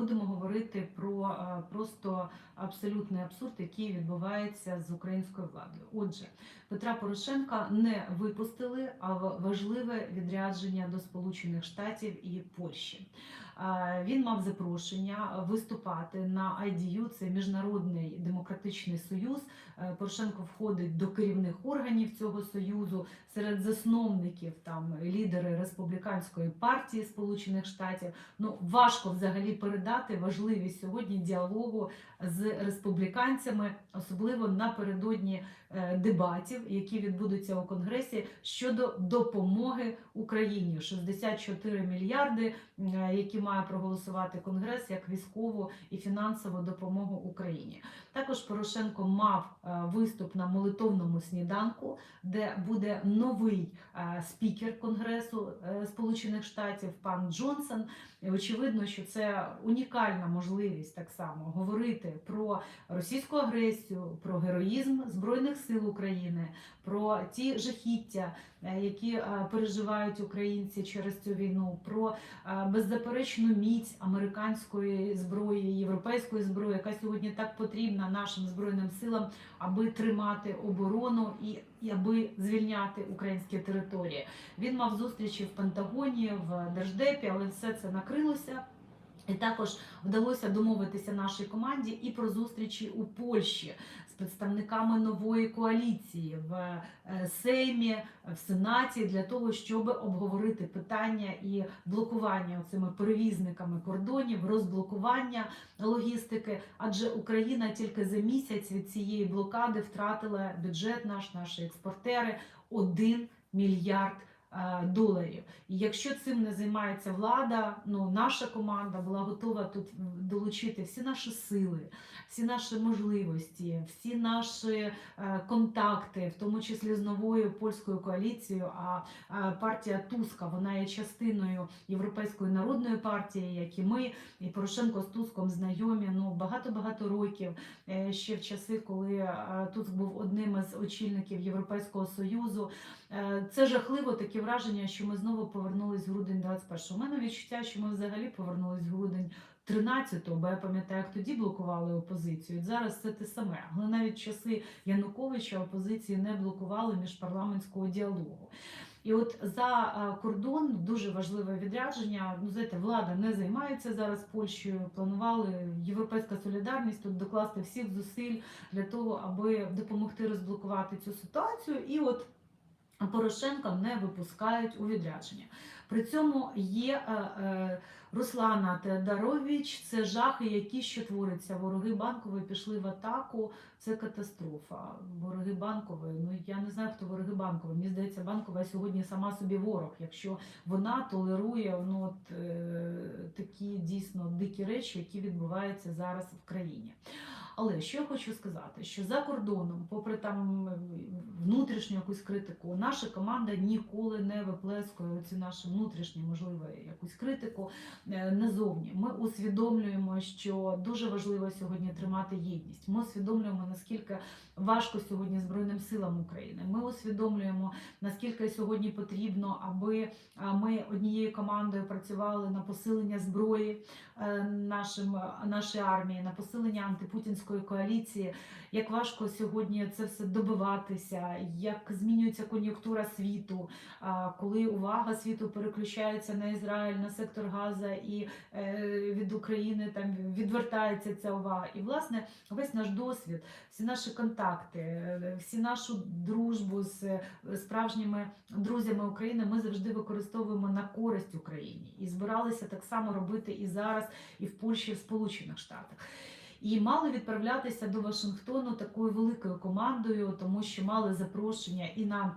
будемо говорити про е, просто абсолютний абсурд, який відбувається з українською владою. Отже, Петра Порошенка не випустили, а важливе відрядження до Сполучених Штатів і Польщі. Е, Він мав запрошення виступати на IDU, це Міжнародний демократичний союз. Е, Порошенко входить до керівних органів цього союзу. Серед засновників там лідери республіканської партії Сполучених Штатів. Ну важко взагалі передати важливість сьогодні діалогу з республіканцями, особливо напередодні дебатів, які відбудуться у Конгресі щодо допомоги Україні. 64 мільярди, е, які має проголосувати Конгрес як військову і фінансову допомогу Україні. Також Порошенко мав е, виступ на молитовному сніданку, де буде новий е, спікер Конгресу е, Сполучених Штатів, пан Джонсон. Очевидно, що це унікальна можливість так само говорити про російську агресію, про героїзм збройних сил України, про ті жахіття, е, які е, переживають українці через цю війну, про е, беззаперечну міць американської зброї, європейської зброї, яка сьогодні так потрібна нашим збройним силам, аби тримати оборону і, і аби звільняти українські території. Він мав зустрічі в Пентагоні, в Держдепі, але все це накрилося. І також вдалося домовитися нашій команді і про зустрічі у Польщі представниками нової коаліції в е, Сеймі, в Сенаті для того, щоб обговорити питання і блокування цими перевізниками кордонів, розблокування логістики. Адже Україна тільки за місяць від цієї блокади втратила бюджет наш, наші експортери 1 мільярд доларів. І якщо цим не займається влада, ну наша команда була готова тут долучити всі наші сили, всі наші можливості, всі наші е, контакти, в тому числі з новою польською коаліцією. А е, партія Туска вона є частиною Європейської народної партії, як і ми, і Порошенко з Туском знайомі. Ну багато багато років е, ще в часи, коли е, Туск був одним із очільників Європейського союзу. Е, Це жахливо таке враження, що ми знову повернулись в грудень 21-го. У мене відчуття, що ми взагалі повернулись в грудень 13-го, бо я пам'ятаю, як тоді блокували опозицію. Зараз це те саме. Але навіть часи Януковича опозиції не блокували міжпарламентського діалогу. І от за е, кордон дуже важливе відрядження. Ну, знаєте, влада не займається зараз Польщею. Планували Європейська солідарність тут докласти всіх зусиль для того, аби допомогти розблокувати цю ситуацію. І от Порошенка не випускають у відрядження. При цьому є е, е, Руслана Теодорович, це жахи, які що творяться. Вороги банкової пішли в атаку. Це катастрофа. Вороги банкової. Ну я не знаю, хто вороги банкової. Мені здається, банкова сьогодні сама собі ворог, якщо вона толерує ну, от, е, такі дійсно дикі речі, які відбуваються зараз в країні. Але що я хочу сказати, що за кордоном, попри там внутрішню якусь критику, наша команда ніколи не виплескує ці наші внутрішні, можливо, якусь критику е, назовні. Ми усвідомлюємо, що дуже важливо сьогодні тримати єдність. Ми усвідомлюємо, наскільки важко сьогодні Збройним силам України. Ми усвідомлюємо, наскільки сьогодні потрібно, аби ми однією командою працювали на посилення зброї е, нашим, нашої армії, на посилення антипутінської коаліції. Як важко сьогодні це все добиватися, як змінюється кон'юнктура світу, коли увага світу переключається на Ізраїль, на сектор Газа і е, від України там відвертається ця увага. І власне весь наш досвід, всі наші контакти, е, всі нашу дружбу з е, справжніми друзями України ми завжди використовуємо на користь Україні і збиралися так само робити і зараз, і в Польщі, і в Сполучених Штатах. І мали відправлятися до Вашингтону такою великою командою, тому що мали запрошення і на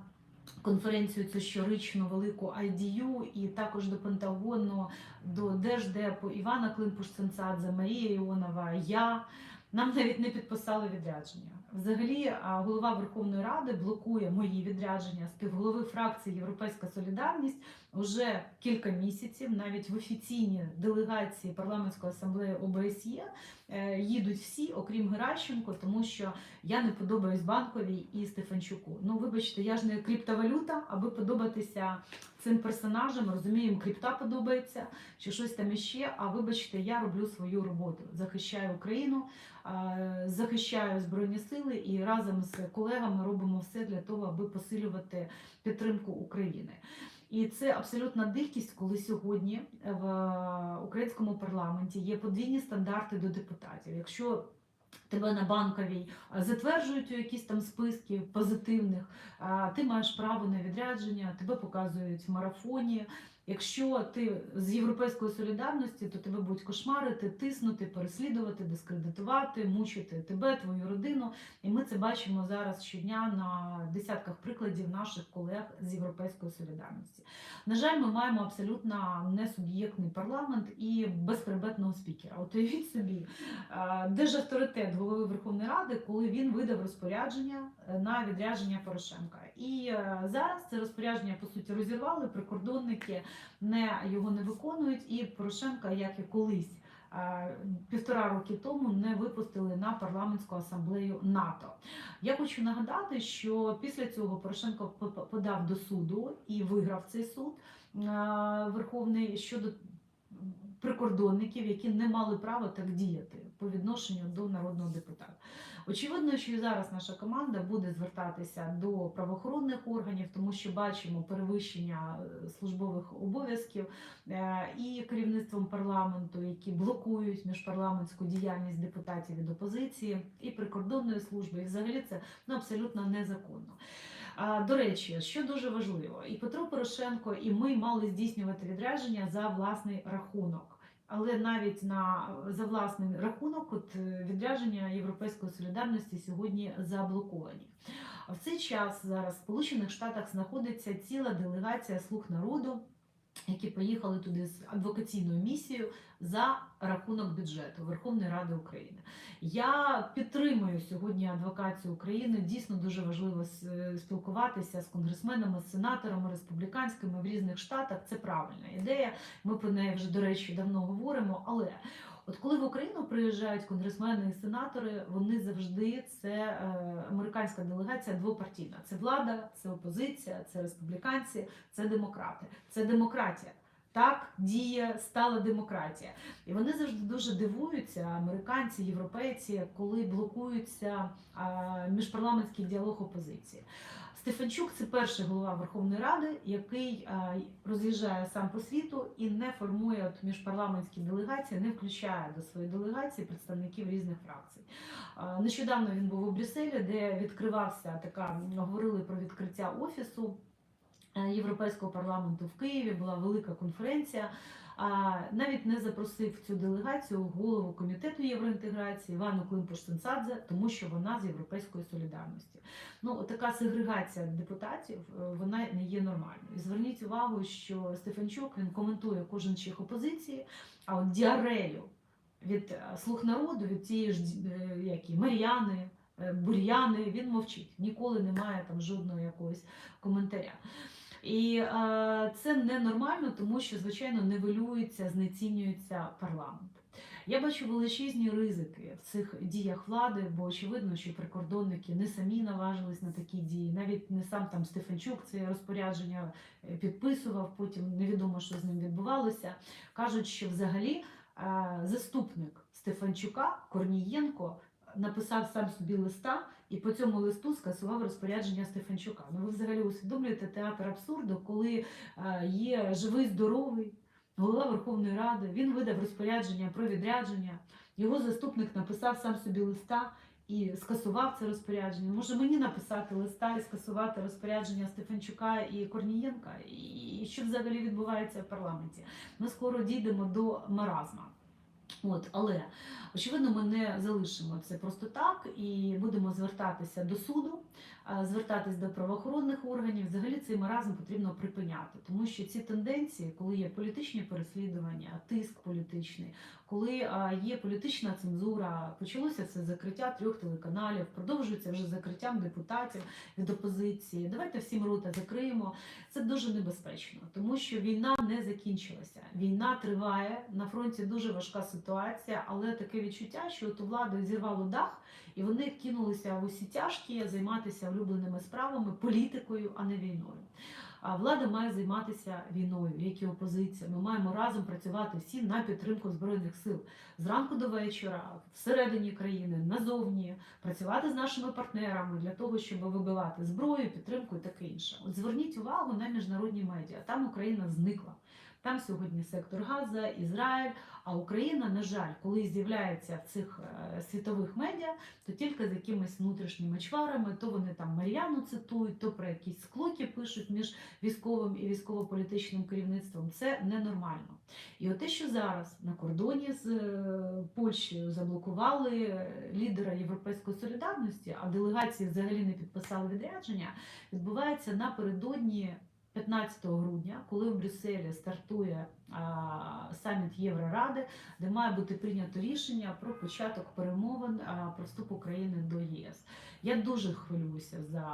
конференцію цю щорічну велику IDU, і також до Пентагону, до Держдепу Івана Климпуш-Цинцадзе, Марія Іонова, я. Нам навіть не підписали відрядження. Взагалі, голова Верховної Ради блокує мої відрядження співголови фракції Європейська Солідарність вже кілька місяців. Навіть в офіційні делегації парламентської асамблеї ОБСЄ е, їдуть всі, окрім Геращенко, тому що я не подобаюсь банковій і Стефанчуку. Ну, вибачте, я ж не криптовалюта, аби подобатися цим персонажам. Розумію, їм крипта подобається чи щось там іще. А вибачте, я роблю свою роботу, захищаю Україну, е, захищаю збройні сили і разом з колегами робимо все для того, аби посилювати підтримку України. І це абсолютна дикість, коли сьогодні в українському парламенті є подвійні стандарти до депутатів. Якщо Тебе на банковій затверджують у якісь там списки позитивних, ти маєш право на відрядження, тебе показують в марафоні. Якщо ти з європейської солідарності, то тебе будуть кошмарити, тиснути, переслідувати, дискредитувати, мучити тебе, твою родину. І ми це бачимо зараз щодня на десятках прикладів наших колег з європейської солідарності. На жаль, ми маємо абсолютно несуб'єктний парламент і безприбетного спікера. От уявіть собі, е, де ж авторитет голови Верховної Ради, коли він видав розпорядження е, на відрядження Порошенка. І е, зараз це розпорядження по суті розірвали. Прикордонники не його не виконують, і Порошенка, як і колись. е, Півтора роки тому не випустили на парламентську асамблею НАТО. Я хочу нагадати, що після цього Порошенко подав до суду і виграв цей суд Верховний щодо прикордонників, які не мали права так діяти по відношенню до народного депутата. Очевидно, що і зараз наша команда буде звертатися до правоохоронних органів, тому що бачимо перевищення е, службових обов'язків е, і керівництвом парламенту, які блокують міжпарламентську діяльність депутатів від опозиції, і прикордонної служби. І взагалі це ну, абсолютно незаконно. До речі, що дуже важливо, і Петро Порошенко, і ми мали здійснювати відрядження за власний рахунок. Але навіть на за власний рахунок от е, відрядження Європейської солідарності сьогодні заблоковані. В цей час зараз в Сполучених Штатах знаходиться ціла делегація слуг народу, які поїхали туди з адвокаційною місією за рахунок бюджету Верховної Ради України. Я підтримую сьогодні адвокацію України. Дійсно дуже важливо спілкуватися з конгресменами, з сенаторами республіканськими в різних штатах. Це правильна ідея. Ми про неї вже, до речі, давно говоримо. Але от коли в Україну приїжджають конгресмени і сенатори, вони завжди це е, американська делегація двопартійна. Це влада, це опозиція, це республіканці, це демократи, це демократія. Так діє стала демократія, і вони завжди дуже дивуються, американці, європейці, коли блокуються міжпарламентський діалог опозиції. Стефанчук це перший голова Верховної Ради, який роз'їжджає сам по світу і не формує от міжпарламентські делегації, не включає до своєї делегації представників різних фракцій. Нещодавно він був у Брюсселі, де відкривався така, говорили про відкриття офісу е, Європейського парламенту в Києві. Була велика конференція. А навіть не запросив цю делегацію голову комітету євроінтеграції Івану Климпуш-Сенцадзе, тому що вона з європейської солідарності. Ну така сегрегація депутатів е, вона не є нормальною. І зверніть увагу, що Стефанчук він коментує кожен чих опозиції, а от діарею від е, слуг народу, від цієї ж е, які Мар'яни. Бур'яни, він мовчить, ніколи немає там жодного якогось коментаря. І е, це ненормально, тому що, звичайно, нивелюється, знецінюється парламент. Я бачу величезні ризики в цих діях влади, бо очевидно, що прикордонники не самі наважились на такі дії. Навіть не сам там Стефанчук це розпорядження е, підписував, потім невідомо, що з ним відбувалося. Кажуть, що взагалі е, заступник Стефанчука Корнієнко написав сам собі листа і по цьому листу скасував розпорядження Стефанчука. Ну ви взагалі усвідомлюєте театр абсурду, коли е, є живий, здоровий голова Верховної Ради. Він видав розпорядження про відрядження. Його заступник написав сам собі листа і скасував це розпорядження. Може мені написати листа і скасувати розпорядження Стефанчука і Корнієнка? І що взагалі відбувається в парламенті? Ми скоро дійдемо до маразма. От, але очевидно, ми не залишимо це просто так і будемо звертатися до суду, звертатись до правоохоронних органів. Взагалі цей маразм потрібно припиняти, тому що ці тенденції, коли є політичні переслідування, тиск політичний, коли є політична цензура, почалося це закриття трьох телеканалів, продовжується вже закриттям депутатів від опозиції. Давайте всім рота закриємо. Це дуже небезпечно, тому що війна не закінчилася. Війна триває на фронті. Дуже важка ситуація, але таке відчуття, що от у влади зірвало дах, і вони кинулися в усі тяжкі займатися улюбленими справами, політикою, а не війною. А влада має займатися війною, як і опозиція. Ми маємо разом працювати всі на підтримку збройних сил зранку до вечора, всередині країни, назовні, працювати з нашими партнерами для того, щоб вибивати зброю, підтримку і таке інше. От зверніть увагу на міжнародні медіа. Там Україна зникла. Там сьогодні сектор Газа, Ізраїль. А Україна, на жаль, коли з'являється в цих е, світових медіа, то тільки з якимись внутрішніми чварами, то вони там Мар'яну цитують, то про якісь склоки пишуть між військовим і військово-політичним керівництвом. Це ненормально. І от те, що зараз на кордоні з е, Польщею заблокували е, лідера Європейської солідарності, а делегації взагалі не підписали відрядження, відбувається напередодні 15 грудня, коли в Брюсселі стартує саміт Євроради, де має бути прийнято рішення про початок перемовин про вступ України до ЄС. Я дуже хвилююся за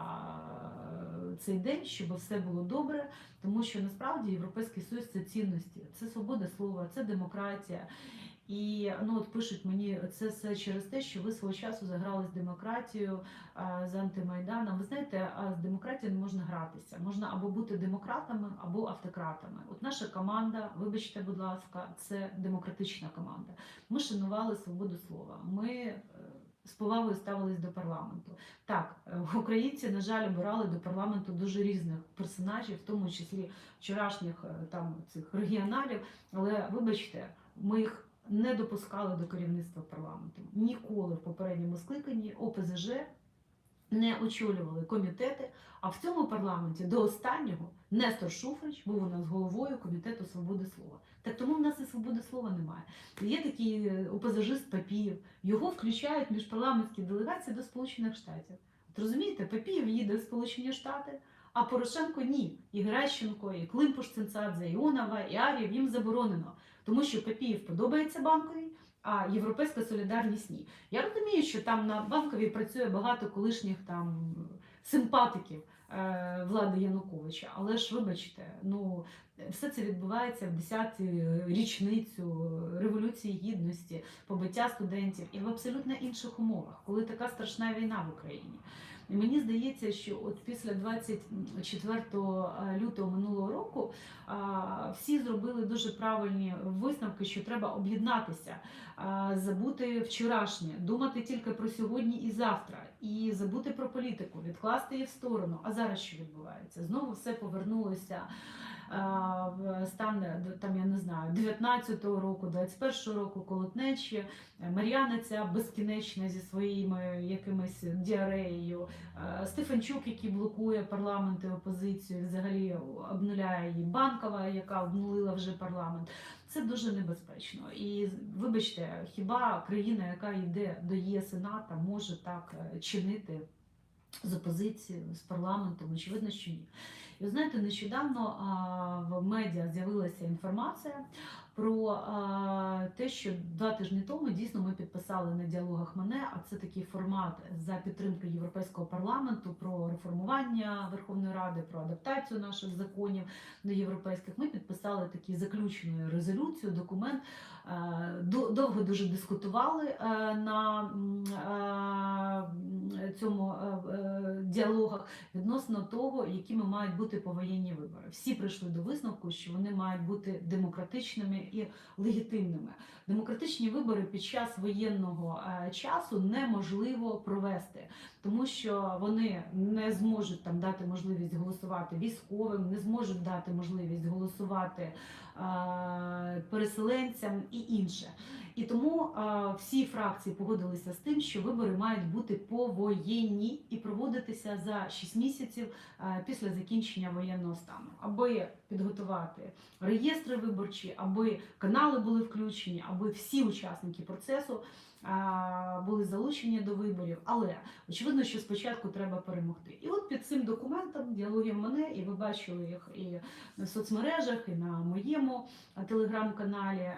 цей день, щоб все було добре, тому що насправді Європейський Союз це цінності, це свобода слова, це демократія. І ну от пишуть мені це все через те, що ви свого часу заграли з демократією з антимайданом. Ви знаєте, а з демократією не можна гратися. Можна або бути демократами, або автократами. От наша команда, вибачте, будь ласка, це демократична команда. Ми шанували свободу слова. Ми е, з повагою ставились до парламенту. Так, е, українці, на жаль, обирали до парламенту дуже різних персонажів, в тому числі вчорашніх е, там цих регіоналів. Але вибачте, ми їх не допускали до керівництва парламенту. Ніколи в попередньому скликанні ОПЗЖ не очолювали комітети. А в цьому парламенті до останнього Нестор Шуфрич був у нас головою комітету свободи слова. Так тому в нас і свободи слова немає. Є такий е, ОПЗЖист Папієв. Його включають міжпарламентські делегації до Сполучених Штатів. От розумієте, Папієв їде в Сполучені Штати. А Порошенко ні. І Грещенко, і Климпуш Цинцадзе, і Онова, і Арів їм заборонено. Тому що Папієв подобається банковій, а Європейська солідарність ні. Я розумію, що там на банковій працює багато колишніх там симпатиків е, влади Януковича. Але ж вибачте, ну все це відбувається в 10-ті річницю Революції Гідності, побиття студентів і в абсолютно інших умовах, коли така страшна війна в Україні. І мені здається, що от після 24 лютого минулого року всі зробили дуже правильні висновки, що треба об'єднатися, забути вчорашнє, думати тільки про сьогодні і завтра, і забути про політику, відкласти її в сторону. А зараз що відбувається? Знову все повернулося. Стан там я не знаю 19-го року, 21-го року колотнечі, Мар'яна ця безкінечна зі своїми якимись діареєю, Стефанчук, який блокує парламент і опозицію, взагалі обнуляє її банкова, яка обнулила вже парламент. Це дуже небезпечно. І вибачте, хіба країна, яка йде до ЄС і НАТО, може так е, чинити з опозицією, з парламентом? Очевидно, що ні. Ви знаєте, нещодавно в медіа з'явилася інформація про а, те, що два тижні тому дійсно ми підписали на діалогах мене, а це такий формат за підтримки Європейського парламенту про реформування Верховної Ради, про адаптацію наших законів до європейських. Ми підписали таку заключену резолюцію, документ. Довго дуже дискутували е, на е, цьому е, діалогах відносно того, якими мають бути повоєнні вибори. Всі прийшли до висновку, що вони мають бути демократичними і легітимними. Демократичні вибори під час воєнного е, часу неможливо провести, тому що вони не зможуть там дати можливість голосувати військовим, не зможуть дати можливість голосувати е, переселенцям і інше. І тому всі фракції погодилися з тим, що вибори мають бути повоєнні і проводитися за 6 місяців після закінчення воєнного стану, аби підготувати реєстри виборчі, аби канали були включені, аби всі учасники процесу були залучені до виборів. Але очевидно, що спочатку треба перемогти. І от під цим документом діалогів мене, і ви бачили їх і в соцмережах, і на моєму телеграм-каналі,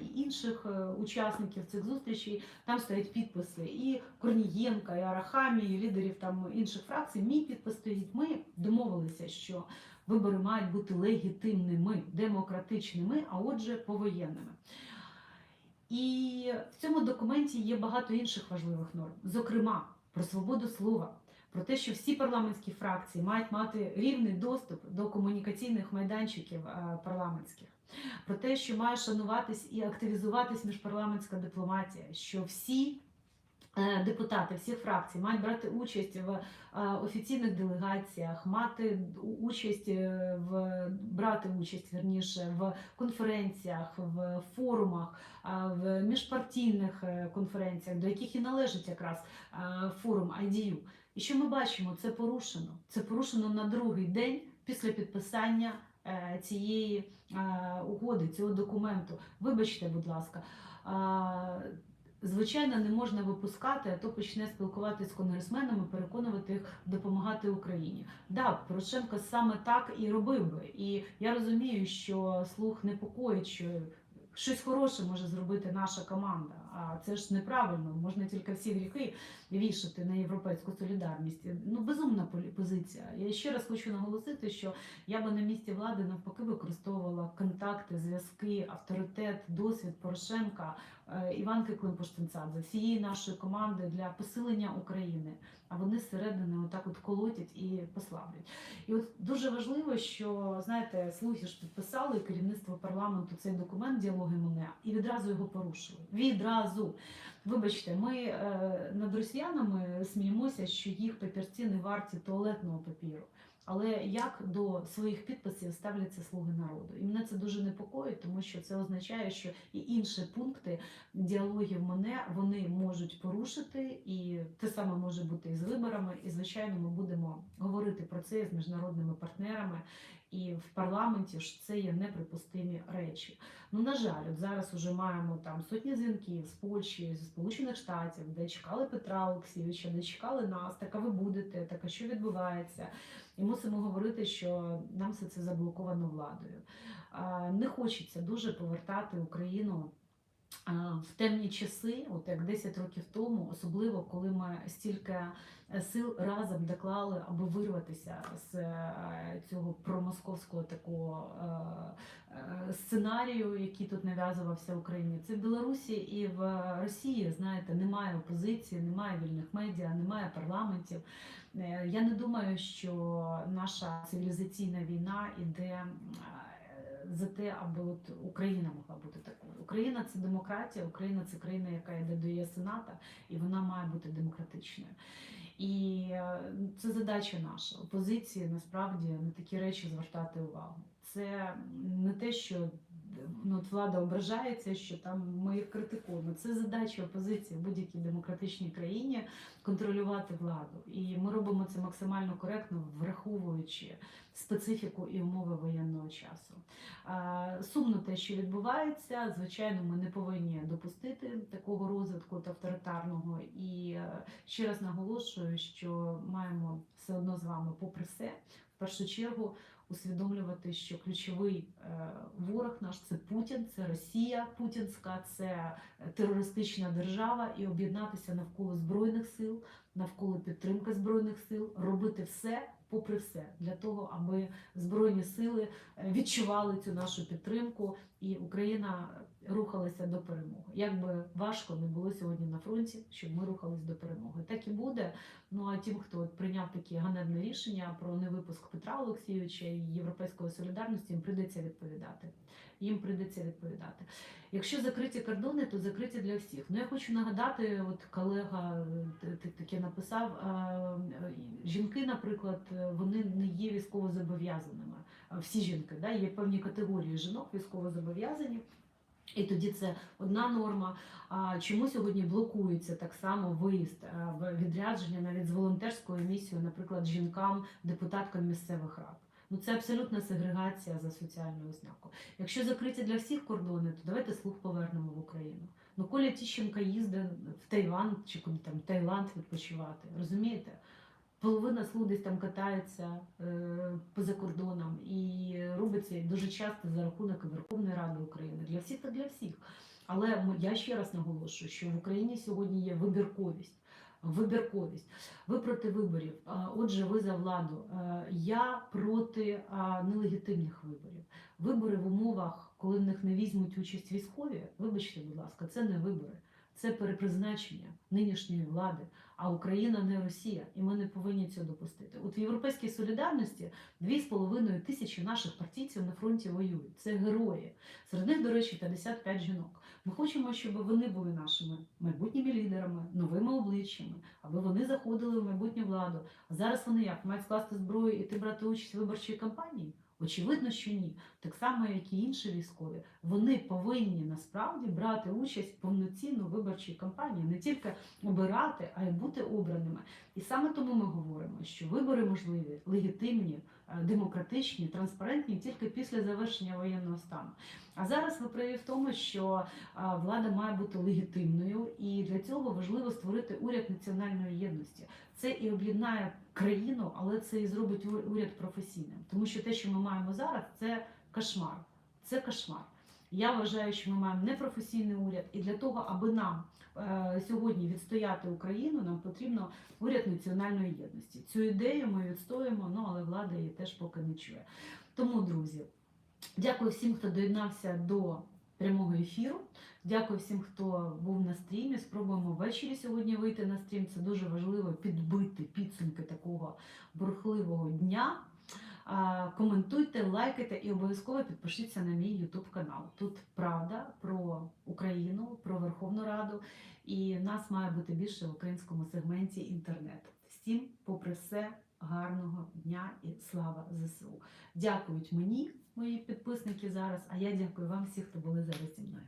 і інших е, учасників цих зустрічей. Там стоять підписи і Корнієнка, і Арахамі, і лідерів там інших фракцій. Мій підпис стоїть. Ми домовилися, що вибори мають бути легітимними, демократичними, а отже, повоєнними. І в цьому документі є багато інших важливих норм, зокрема про свободу слова, про те, що всі парламентські фракції мають мати рівний доступ до комунікаційних майданчиків е, парламентських, про те, що має шануватись і активізуватись міжпарламентська дипломатія, що всі депутати всіх фракцій мають брати участь в е, офіційних делегаціях, мати участь е, в брати участь верніше в конференціях, в форумах, в міжпартійних е, конференціях, до яких і належить якраз е, форум IDU. І що ми бачимо? Це порушено. Це порушено на другий день після підписання е, цієї е, угоди, цього документу. Вибачте, будь ласка. Звичайно, не можна випускати, а то почне спілкуватися з конгресменами, переконувати їх допомагати Україні. Да, Порошенко саме так і робив би. І я розумію, що слух непокоїть, що щось хороше може зробити наша команда. А це ж неправильно. Можна тільки всі гріхи вішати на європейську солідарність. Ну безумна позиція. Я ще раз хочу наголосити, що я би на місці влади навпаки використовувала контакти, зв'язки, авторитет, досвід Порошенка, е, Іванки Климпуш-Цинцадзе, всієї нашої команди для посилення України. А вони зсередини отак от колотять і послаблять. І от дуже важливо, що знаєте, слухи ж підписали керівництво парламенту цей документ діалоги мене і відразу його порушили. Відразу. Вибачте, ми е, над росіянами сміємося, що їх папірці не варті туалетного папіру. Але як до своїх підписів ставляться слуги народу? І мене це дуже непокоїть, тому що це означає, що і інші пункти діалогів мене вони можуть порушити, і те саме може бути і з виборами. І звичайно, ми будемо говорити про це з міжнародними партнерами. І в парламенті ж це є неприпустимі речі. Ну на жаль, от зараз уже маємо там сотні дзвінків з Польщі, зі Сполучених Штатів, де чекали Петра Олексійовича, де чекали нас. Так а ви будете, так а що відбувається? І мусимо говорити, що нам все це заблоковано владою. Не хочеться дуже повертати Україну. В темні часи, от як 10 років тому, особливо коли ми стільки е, сил разом доклали, аби вирватися з е, цього промосковського такого е, сценарію, який тут нав'язувався Україні. Це в Білорусі і в Росії, знаєте, немає опозиції, немає вільних медіа, немає парламентів. Я не думаю, що наша цивілізаційна війна іде за те, аби от Україна могла бути такою. Україна це демократія, Україна це країна, яка йде до ЄС і вона має бути демократичною. І е, це задача наша опозиції насправді на такі речі звертати увагу. Це не те, що ну, от влада ображається, що там ми їх критикуємо. Це задача опозиції в будь-якій демократичній країні контролювати владу. І ми робимо це максимально коректно, враховуючи специфіку і умови воєнного часу. Сумно те, що відбувається. Звичайно, ми не повинні допустити такого розвитку та авторитарного. І е, ще раз наголошую, що маємо все одно з вами, попри все, в першу чергу усвідомлювати, що ключовий е, ворог наш це Путін, це Росія Путінська, це е, терористична держава, і об'єднатися навколо збройних сил, навколо підтримки збройних сил, робити все. Попри все, для того, аби збройні сили е, відчували цю нашу підтримку, і Україна рухалася до перемоги. Як би важко не було сьогодні на фронті, щоб ми рухались до перемоги. Так і буде. Ну а тим, хто от прийняв такі ганебне рішення про невипуск Петра Олексійовича і Європейської солідарності, їм прийдеться відповідати. Їм прийдеться відповідати. Якщо закриті кордони, то закриті для всіх. Ну я хочу нагадати, от колега е, таке написав: е, жінки, наприклад, е, вони не є військовозобов'язаними. А Всі жінки, да, є певні категорії жінок військовозобов'язані. І тоді це одна норма. А чому сьогодні блокується так само виїзд в відрядження навіть з волонтерською місією, наприклад, жінкам, депутаткам місцевих рад? Ну це абсолютна сегрегація за соціальною ознакою. Якщо закриті для всіх кордони, то давайте слух повернемо в Україну. Ну Коля Тіщенка їздить в Таїланд чи там Таїланд відпочивати. Розумієте? Половина слуг там катається е, поза кордоном і робиться дуже часто за рахунок Верховної Ради України для всіх та для всіх. Але я ще раз наголошую, що в Україні сьогодні є вибірковість. Вибірковість. Ви проти виборів. Отже, ви за владу. Я проти нелегітимних виборів. Вибори в умовах, коли в них не візьмуть участь військові, вибачте, будь ласка, це не вибори, це перепризначення нинішньої влади. А Україна не Росія, і ми не повинні цього допустити. От в європейській солідарності 2,5 тисячі наших партійців на фронті воюють. Це герої. Серед них, до речі, 55 жінок. Ми хочемо, щоб вони були нашими майбутніми лідерами, новими обличчями, аби вони заходили в майбутню владу. А зараз вони як мають скласти зброю і ти брати участь в виборчій кампанії? Очевидно, що ні. Так само, як і інші військові, вони повинні насправді брати участь повноцінно в виборчій кампанії, не тільки обирати, а й бути обраними. І саме тому ми говоримо, що вибори можливі, легітимні, е, демократичні, транспарентні тільки після завершення воєнного стану. А зараз ви праві в тому, що влада має бути легітимною, і для цього важливо створити уряд національної єдності. Це і об'єднає країну, але це і зробить уряд професійним. Тому що те, що ми маємо зараз, це кошмар. Це кошмар. Я вважаю, що ми маємо непрофесійний уряд, і для того, аби нам е, сьогодні відстояти Україну, нам потрібно уряд національної єдності. Цю ідею ми відстоїмо, ну але влада її теж поки не чує. Тому, друзі, дякую всім, хто доєднався до прямого ефіру. Дякую всім, хто був на стрімі. Спробуємо ввечері сьогодні вийти на стрім. Це дуже важливо підбити підсумки такого бурхливого дня. Коментуйте, лайкайте і обов'язково підпишіться на мій YouTube канал. Тут правда про Україну, про Верховну Раду, і нас має бути більше в українському сегменті інтернету. Всім, попри все, гарного дня і слава ЗСУ. Дякують мені, мої підписники зараз. А я дякую вам всіх, хто були зараз зі мною.